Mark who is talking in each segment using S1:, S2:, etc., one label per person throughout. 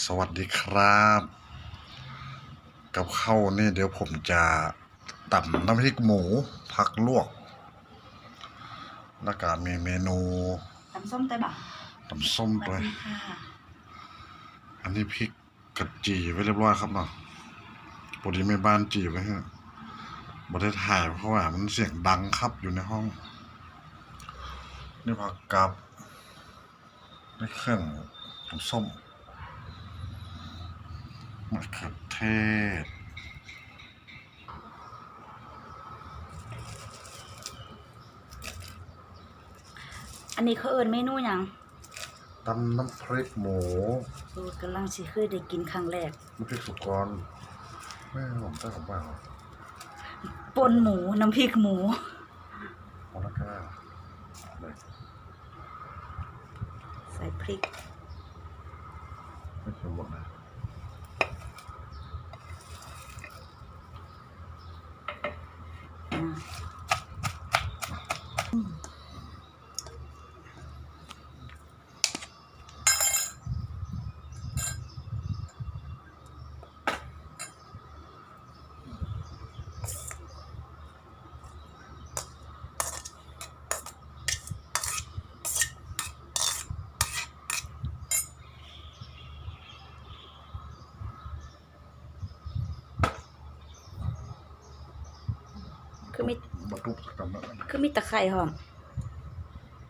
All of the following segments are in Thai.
S1: สวัสดีครับ กับข้าวนี่เดี๋ยวผมจะตำน้ำพริกหมูผักลวก แล้วก็มีเมนู
S2: ตำส้มแต่บ่
S1: ตำส้ม
S2: ส
S1: ด้
S2: วั
S1: ว
S2: ส
S1: ย
S2: ดีค่ะ
S1: อันนี้พริกกระจีไว้เรียบร้อยครับเนาะปกติไม่บ้านจีไว้ฮะบ่ได้ถ่ายเพราะว่ามันเสียงดังครับอยู่ในห้อง นี่ผักกับนี่เครื่องตำส้ม มะเขือเทศ
S2: อันนี้เขาเอิ้นเมนูหยัง
S1: ตำน้ำพริกหมู
S2: โอ้กำลังสิเคยได้กินครั้งแรก
S1: น้ำพริกสุกรแม่ผมได้ของเปล่า
S2: ปนหมูน้ำพริกหมู
S1: เอาละก็ได้เลย
S2: ใส่พริก
S1: ไม่เคยหมดนะ
S2: อ่าคือมี
S1: บรรทุกกันนะ
S2: คือมีตะไคร้หอม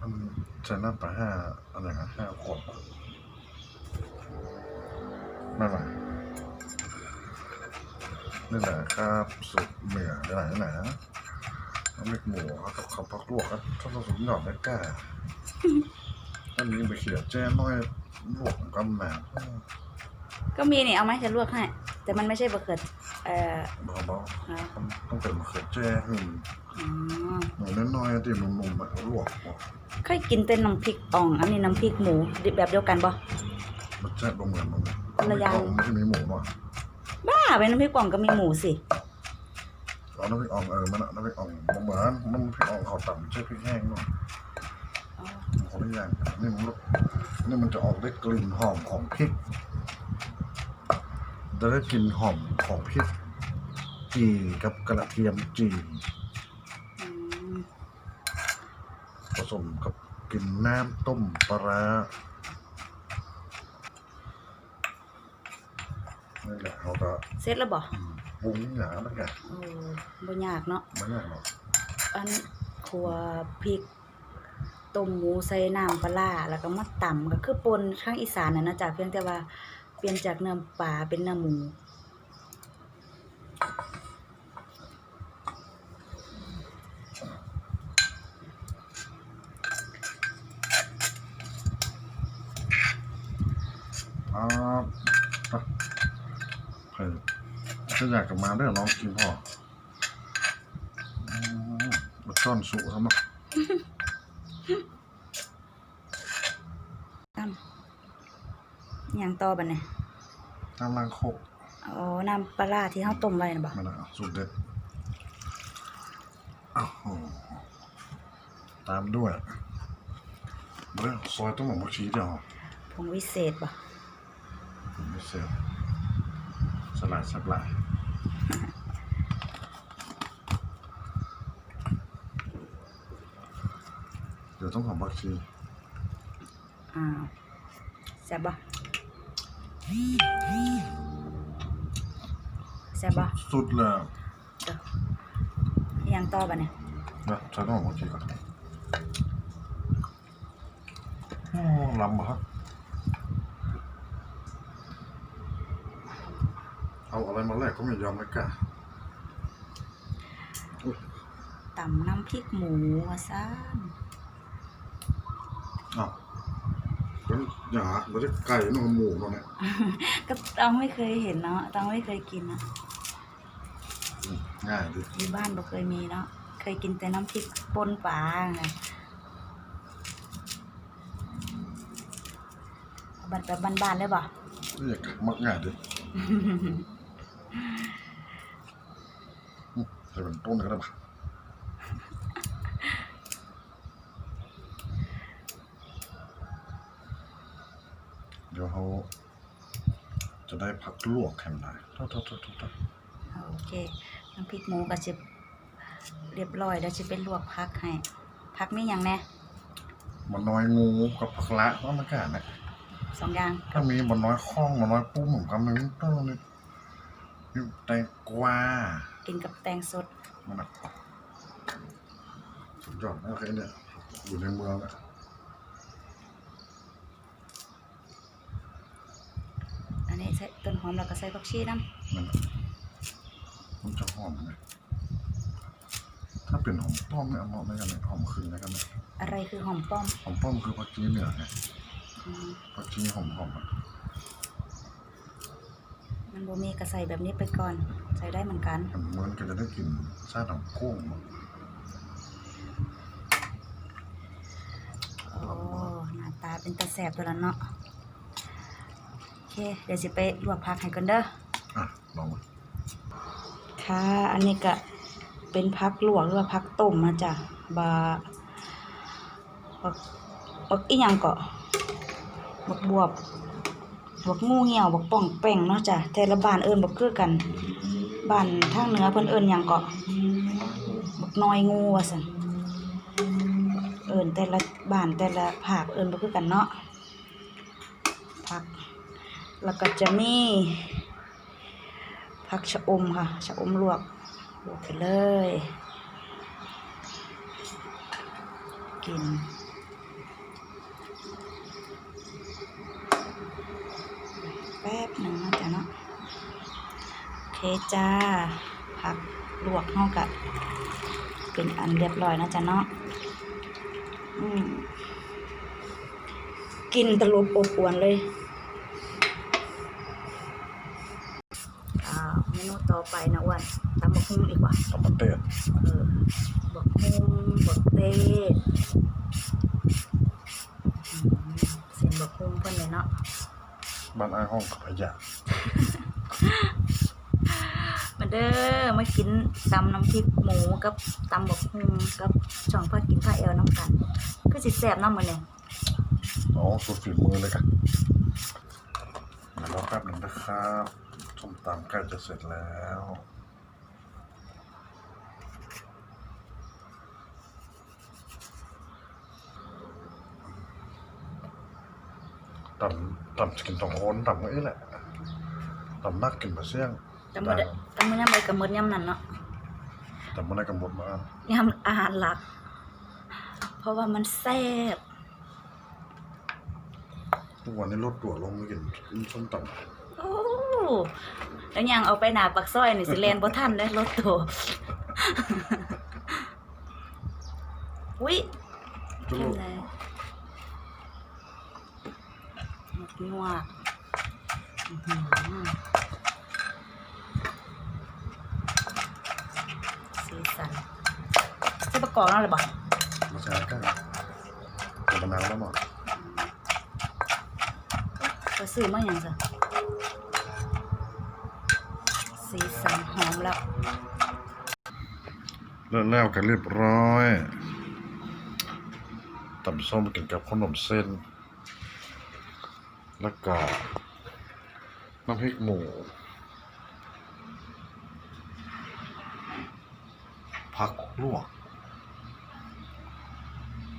S1: มันใช้น้ำปลาห้าอะไรนะห้าขวดนั่นแหละนี่แหละครับสุดเหนือไหนไหนนะน้ำพริกหมูกับข้าวผักลวกครับถ้าเราสมหยอดไม่กล้าอันนี้ไปเขียแจ้น้อยลวกกำแหน
S2: ก็มีนี่เอาไหมจะลวกให้แต่มันไม่ใช่บะเขือ เอ่อ
S1: เบาๆต้องต้องเป็นมะเขือแจ้หึ่ง
S2: อ๋อ
S1: หมูน้อยๆที่นุ่มๆแบบลวกหมด
S2: เคยกินเป็นน้ำพริกอ่อง อันนี้น้ำพริกหมูแบบเดียวกันบ่
S1: มันแซ่บบ่เหมือนมันเลย
S2: คนละอย่าง
S1: มันจะมีหมูหน่อย
S2: บ้าเป็นน้ำพริกอ่องก็มีหมูสิ
S1: เอาน้ำพริกอ่องเออมันอะน้ำพริกอ่องบ่เหมือนน้ำพริกอ่องเขาต่ำใช่พริกแห้งเนาะคนละอย่างกันนี่มันนี่มันจะออกได้กลิ่นหอมของพริกจะได้กลิ่นหอมของพริก จีกับกระเทียมจี
S2: อืม
S1: ผสมกับกลิ่นน้ำต้มปลาร้านี่แหละเขาก็
S2: เสร็จแล้วบ่
S1: ปรุงหนาแล้วกัน
S2: โอ้บ่ยากเนาะ
S1: ไม่ยากหรอก
S2: อันขัวพริกต้มหมูใส่น้ำปลาร้าแล้วก็มาตำก็คือปนข้างอีสานน่ะนะจ๊ะเพียงแต่ว่าเปลี่ยนจากเนื้อปลาเป็นเนื้อหมู
S1: อ่าไปเฮ้ยถ้าอยากกลับมาได้ลองกินพ่ออืมมาช่อนสุครับเนาะ
S2: ตั้มอิหยังต่อบัดเนี่ย
S1: น้ำล้างโคก
S2: อ๋อน้ำปลาร้าที่เฮาต้มไว้น่ะบ่
S1: มันอะสูตรเด็ดอ้าวโหตามด้วยเรื่องซอยต้มหมูชีเดียว
S2: ผงวิเศษบ่
S1: ผมไม่เสียสลายสับลายเดี๋ยวต้องหอมบักชี
S2: อ้าวแซ่บบ่แซ่บบ่
S1: สุดแล้ว
S2: เด้ออิหยังต่อบัดเนี่ย
S1: นะใช้ต้องหอมบักชีก่อนโอ้ลำบ่ครั เอาอะไรมาแลกก็ไม่ยอมไม่กล้าอุ๊ย
S2: ตำน้ำพริกหมูว่าซ่าน
S1: อ้าวเป็นอย่างฮะเราจะไก่นมหมูมาเนี่ย
S2: ก็ต้องไม่เคยเห็นเนาะต้องไม่เคยกินเนาะ
S1: อืมง่ายดิ
S2: อยู่บ้านบ่เคยมีเนาะเคยกินแต่น้ำพริกป่นปลาไงเอาบัดแบบบ้านๆเลยบ่
S1: นี่อยากมักง่ายดิอืม ใส่เป็นต้นก็ได้ปะเดี๋ยวเขาจะได้พักลวกแค่ไหนทษโทษโทษโทษโทษ
S2: โอเค น้ำพริกหมูก็จะเรียบร้อยแล้วจะเป็นลวกพักให้พักมีอย่างแน่
S1: มันน้อยงูกับผักละว่ามันกันนะ
S2: สองอย่าง
S1: ถ้ามีมันน้อยข้องมันน้อยปุ้มผมก็มันต้องนี่อยู่ แตงกวา
S2: กินกับแตงสด
S1: มันอะสุดยอดโอเคเนี่ยอยู่ในเมืองอะ
S2: อันนี้ใส่ต้นหอมแล้วก็ใส่ผักชีน้
S1: มันอะมันจะหอมไหมถ้าเป็นหอมป้อมเนี่ยเอาเหมาะไหมกันเนี่ยหอมคืนไหมกันเนี่ยำ
S2: อะไรคือหอมป้อม
S1: หอมป้อมคือผักชีเหนือไง
S2: อืม
S1: ผักชีหอมหอมๆอะ
S2: มันบ่มีก็ใส่แบบนี้ไปก่อน ใส่ได้เหมือนกัน
S1: มันเหมือนกันจะได้กลิ่นชาติของกุ้งมั้ง
S2: โอ้หน้าตาเป็นตาแสบตัวละเนาะโอเค เดี๋ยวสิไปลวกผักให้กันเด้อ
S1: อะลองมา
S2: ค่ะ อันนี้ก็เป็นพักลวกหรือว่าพักต้มมาจ้ะบาบักบักอีหยังเกาะบักบวบ บักงูเหี่ยวบักป่องแป้งเนาะจ้ะแต่ละบ้านเอิ้นบ่คือกันบ้านทางเหนือเพิ่นเอิ้นหยังเกาะบักน้อยงูว่าซั่นเอิ้นแต่ละบ้านแต่ละภาคเอิ้นบ่คือกันเนาะผักแล้วก็จะมีผักชะอมค่ะชะอมลวกลวกไปเลย กิน แป๊บหนึ่งนะจ๊ะเนาะโอเค จ้า ผักลวกเฮากะเป็นอันเรียบร้อยนะจ๊ะเนาะอืมกินตะลุบอบอวนเลยอ่าเมนูต่อไปนะอ้วนตำบักหุ่งดีกว่า
S1: ตำมันเตะ
S2: เออบักหุ่งบักเต้อืมเส้นบักหุ่งเพิ่นเลยเนาะ
S1: บ้านอ้ายห้องกับพยะ
S2: มาเด้อมากินตำน้ำพริกหมูกับตำบกหุ่งกับช่องพากินผ้าเอวน้ำกันคือสิแซ่บน้ำมื้อนี้
S1: อ๋อสุดฝีมือเลยกันเดี๋ยวรอแป๊บหนึ่งนะครับส้มตำใกล้จะเสร็จแล้วตำตำจะกินสองคนตำก็อีแหละตำนักกินมาเสี่ยง
S2: ตำมื้อใดตำมื้อยามใดก็มื้อยามนั้นเนาะ
S1: ตำมาได้กำหนดมาอ่าน
S2: ยามอาหารหลัก เพราะว่ามันแซ่บ
S1: ทุกวันนี้ลดตัวลงไม่กินส้มตำ
S2: โอ้แล้วยังเอาไปหน้าปักซอยนี่สิแลนบ่ทันเด้รถโตอุ้ย
S1: จุ
S2: กิน
S1: ลูก
S2: เลยหมดนัวอื้อหือสีสัน จะประกอบแล้วหรือเปล่า
S1: มาใช้กันแต่มะนาวแล้วหมด
S2: ก็ซื้อมาอย่างซะสีสันหอมแล้ว
S1: เลิกแล้วกันเรียบร้อยตำส้มกินกับขนมเส้น แล้วก็น้ำพริกหมูผักลวก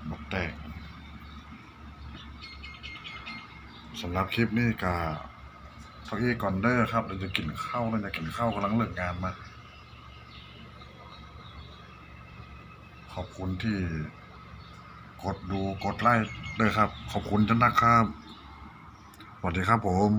S1: มะแตงสำหรับคลิปนี่ก็พักอีก่อนเด้อครับเราจะกินข้าวเราจะกินข้าวกำลังเลิกงานมา ขอบคุณที่กดดูกดไลค์ด้วยครับ ขอบคุณจันนักครับสวัสดีครับผม